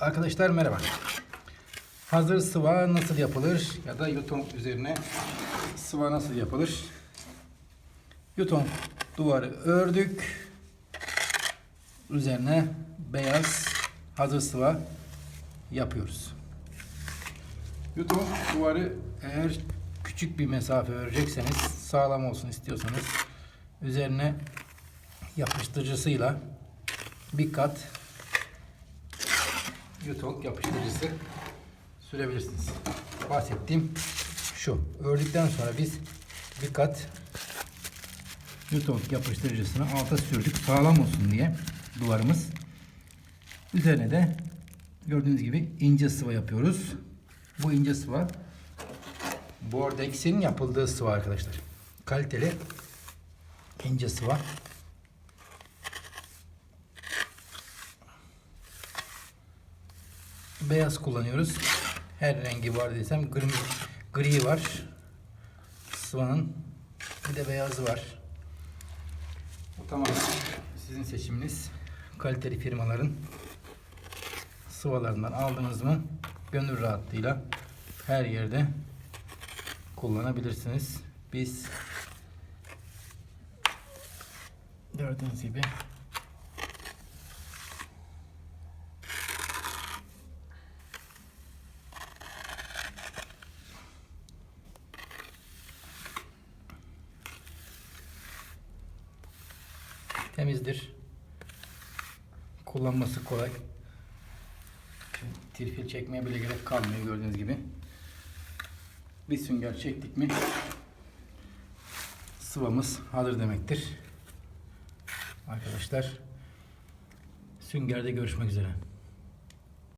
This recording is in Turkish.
Arkadaşlar merhaba. Hazır sıva nasıl yapılır ya da yuton üzerine sıva nasıl yapılır? Yuton duvarı ördük. Üzerine beyaz hazır sıva yapıyoruz. Yuton duvarı eğer küçük bir mesafe örecekseniz sağlam olsun istiyorsanız üzerine yapıştırıcısıyla bir kat yuton yapıştırıcısı sürebilirsiniz. Bahsettiğim şu. Ördükten sonra biz bir kat yuton yapıştırıcısını alta sürdük. Sağlam olsun diye duvarımız. Üzerine de gördüğünüz gibi ince sıva yapıyoruz. Bu ince sıva Bordex'in yapıldığı sıva arkadaşlar. Kaliteli ince sıva. Beyaz kullanıyoruz. Her rengi var desem gri, gri var. Sıvanın bir de beyazı var. Bu tamamen sizin seçiminiz. Kaliteli firmaların sıvalarından aldınız mı gönül rahatlığıyla her yerde kullanabilirsiniz. Biz gördüğünüz gibi temizdir. Kullanması kolay. Tirfil çekmeye bile gerek kalmıyor gördüğünüz gibi. Bir sünger çektik mi sıvamız hazır demektir. Arkadaşlar süngerde görüşmek üzere.